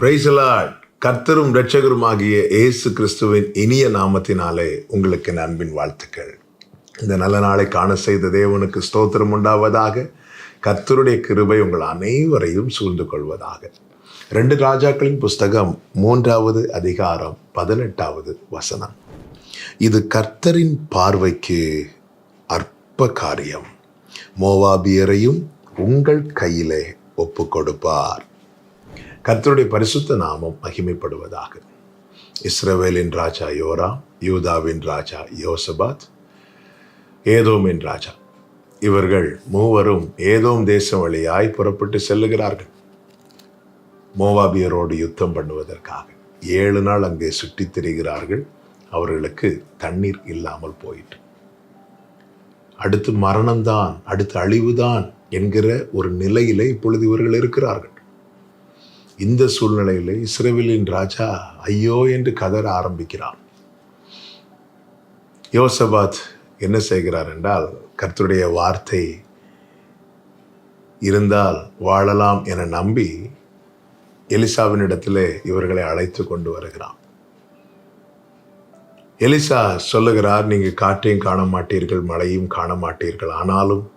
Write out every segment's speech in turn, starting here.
பிரைசலாட் கர்த்தரும் ரட்சகருமாகிய இயேசு கிறிஸ்துவின் இனிய நாமத்தினாலே உங்களுக்கு நண்பின் அன்பின் வாழ்த்துக்கள். இந்த நல்ல நாளை காண செய்த தேவனுக்கு ஸ்தோத்திரம் உண்டாவதாக கர்த்தருடைய கிருபை உங்கள் அனைவரையும் சூழ்ந்து கொள்வதாக. ரெண்டு ராஜாக்களின் புஸ்தகம் மூன்றாவது அதிகாரம் பதினெட்டாவது வசனம். இது கர்த்தரின் பார்வைக்கு அற்ப காரியம். மோவாபியரையும் உங்கள் கையிலே ஒப்பு கொடுப்பார் கர்த்தருடைய பரிசுத்த நாமம் மகிமைப்படுவதாக. இஸ்ரவேலின் ராஜா யோரா யூதாவின் ராஜா யோசபாத் ஏதோமின் ராஜா. இவர்கள் மூவரும் ஏதோம் தேசம் வழியாய் புறப்பட்டு செல்லுகிறார்கள். மோவாபியரோடு யுத்தம் பண்ணுவதற்காக ஏழு நாள் அங்கே சுற்றித் திரிகிறார்கள். அவர்களுக்கு தண்ணீர் இல்லாமல் போயிட்டு அடுத்து மரணம்தான் அடுத்து அழிவுதான் என்கிற ஒரு நிலையிலே இப்பொழுது இவர்கள் இருக்கிறார்கள். இந்த சூழ்நிலையில் இஸ்ரேவேலின் ராஜா ஐயோ என்று கதற ஆரம்பிக்கிறான். யோசபாத் என்ன செய்கிறார் என்றால் கர்த்தருடைய வார்த்தை இருந்தால் வாழலாம் என நம்பி எலிசாவினிடத்திலே இவர்களை அழைத்து கொண்டு வருகிறான். எலிசா சொல்லுகிறார் நீங்கள் காற்றையும் காண மாட்டீர்கள் மழையும் காண மாட்டீர்கள் ஆனாலும்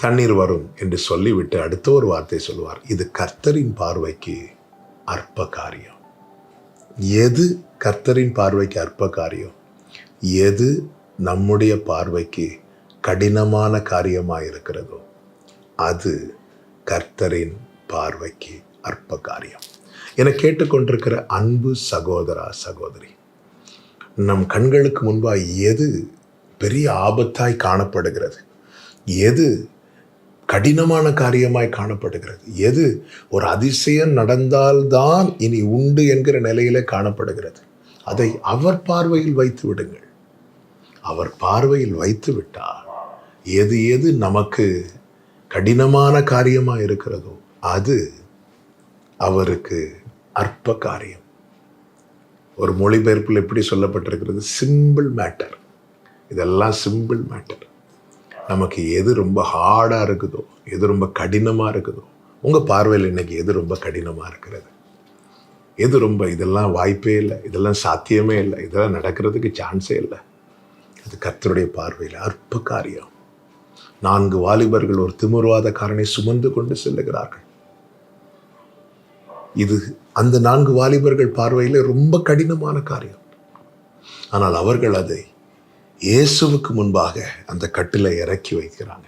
தண்ணீர் வரும் என்று சொல்லிவிட்டு அடுத்த ஒரு வார்த்தை சொல்லுவார் இது கர்த்தரின் பார்வைக்கு அற்ப காரியம் எது கர்த்தரின் பார்வைக்கு அற்ப காரியம் எது நம்முடைய பார்வைக்கு கடினமான காரியமாக இருக்கிறதோ அது கர்த்தரின் பார்வைக்கு அற்ப காரியம் என கேட்டுக்கொண்டிருக்கிற அன்பு சகோதரா சகோதரி நம் கண்களுக்கு முன்பாக எது பெரிய ஆபத்தாய் காணப்படுகிறது? எது கடினமான காரியமாய் காணப்படுகிறது. எது? ஒரு அதிசயம் நடந்தால்தான் இனி உண்டு என்கிற நிலையில காணப்படுகிறது. அதை அவர் பார்வையில் வைத்து விடுங்கள். அவர் பார்வையில் வைத்து விட்டால் எது எது நமக்கு கடினமான காரியமாக இருக்கிறதோ அது அவருக்கு அற்ப காரியம். ஒரு மொழிபெயர்ப்பில் எப்படி சொல்லப்பட்டிருக்கிறது? சிம்பிள் மேட்டர் இதெல்லாம் சிம்பிள் மேட்டர் நமக்கு எது ரொம்ப ஹார்டாக இருக்குதோ எது ரொம்ப கடினமாக இருக்குதோ உங்கள் பார்வையில் இன்னைக்கு எது ரொம்ப கடினமாக இருக்கிறது? எது ரொம்ப இதெல்லாம் வாய்ப்பே இல்லை இதெல்லாம் சாத்தியமே இல்லை இதெல்லாம் நடக்கிறதுக்கு சான்ஸே இல்லை. அது கர்த்தருடைய பார்வையில் அற்ப காரியம். நான்கு வாலிபர்கள் ஒரு திமுருவாதக்காரனை சுமந்து கொண்டு செல்லுகிறார்கள். இது அந்த நான்கு வாலிபர்கள் பார்வையில் ரொம்ப கடினமான காரியம். ஆனால் அவர்கள் அதை இயேசுவுக்கு முன்பாக அந்த கட்டிலை இறக்கி வைக்கிறாங்க.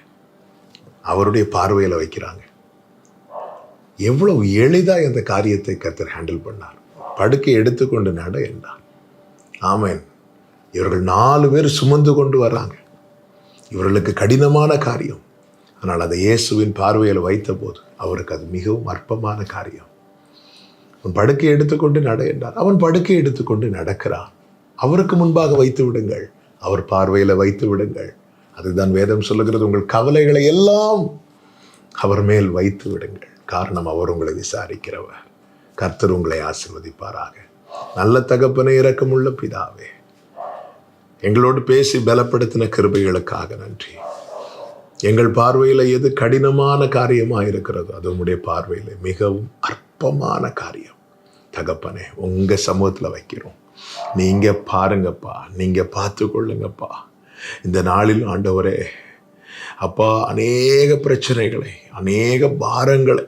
அவருடைய பார்வையில் வைக்கிறாங்க. எவ்வளவு எளிதாக இந்த காரியத்தை கத்தர் ஹேண்டில் பண்ணார். படுக்கை எடுத்துக்கொண்டு நட என்றார். ஆமேன். இவர்கள் நாலு பேர் சுமந்து கொண்டு வர்றாங்க. இவர்களுக்கு கடினமான காரியம். ஆனால் அதை இயேசுவின் பார்வையில் வைத்தபோது அவருக்கு அது மிகவும் அற்பமான காரியம். அவன் படுக்கை எடுத்துக்கொண்டு நட என்றார். அவன் படுக்கை எடுத்துக்கொண்டு நடக்கிறான். அவருக்கு முன்பாக வைத்து விடுங்கள். அவர் பார்வையில் வைத்து விடுங்கள். அதுதான் வேதம் சொல்லுகிறது. உங்கள் கவலைகளை எல்லாம் அவர் மேல் வைத்து விடுங்கள். காரணம் அவர் உங்களை விசாரிக்கிறவர். கர்த்தர் உங்களை ஆசிர்வதிப்பாராக. நல்ல தகப்பனை இறக்கமுள்ள பிதாவே. எங்களோடு பேசி பலப்படுத்தின கிருபைகளுக்காக நன்றி. எங்கள் பார்வையில் எது கடினமான காரியமாக இருக்கிறதோ அது உங்களுடைய பார்வையில் மிகவும் அற்பமான காரியம். தகப்பனே உங்கள் சமூகத்தில் வைக்கிறோம். நீங்கள் பாருங்கப்பா நீங்கள் பார்த்து கொள்ளுங்கப்பா இந்த நாளில் ஆண்டவரே அப்பா அநேக பிரச்சனைகளை அநேக பாரங்களை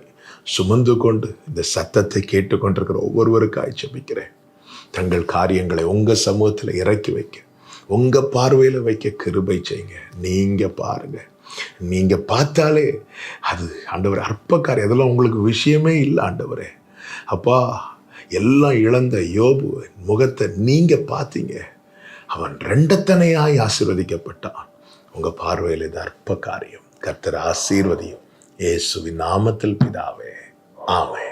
சுமந்து கொண்டு இந்த சத்தத்தை கேட்டுக்கொண்டிருக்கிற ஒவ்வொருவருக்காய் ஜபிக்கிறேன். தங்கள் காரியங்களை உங்கள் சமூகத்தில் இறக்கி வைக்க உங்கள் பார்வையில் வைக்க கிருபை செய்யுங்க. நீங்கள் பாருங்கள் நீங்கள் பார்த்தாலே அது ஆண்டவர் அற்பக்காரி அதெல்லாம் உங்களுக்கு விஷயமே இல்லை ஆண்டவரே. அப்பா எல்லாம் இழந்த யோபு முகத்தை நீங்கள் பார்த்தீங்க. அவன் ரெண்டத்தனையாய் ஆசீர்வதிக்கப்பட்டான். உங்கள் பார்வையில் இது அற்ப காரியம். கர்த்தர் ஆசீர்வதியும். ஏசுவின் நாமத்தில் பிதாவே. ஆமே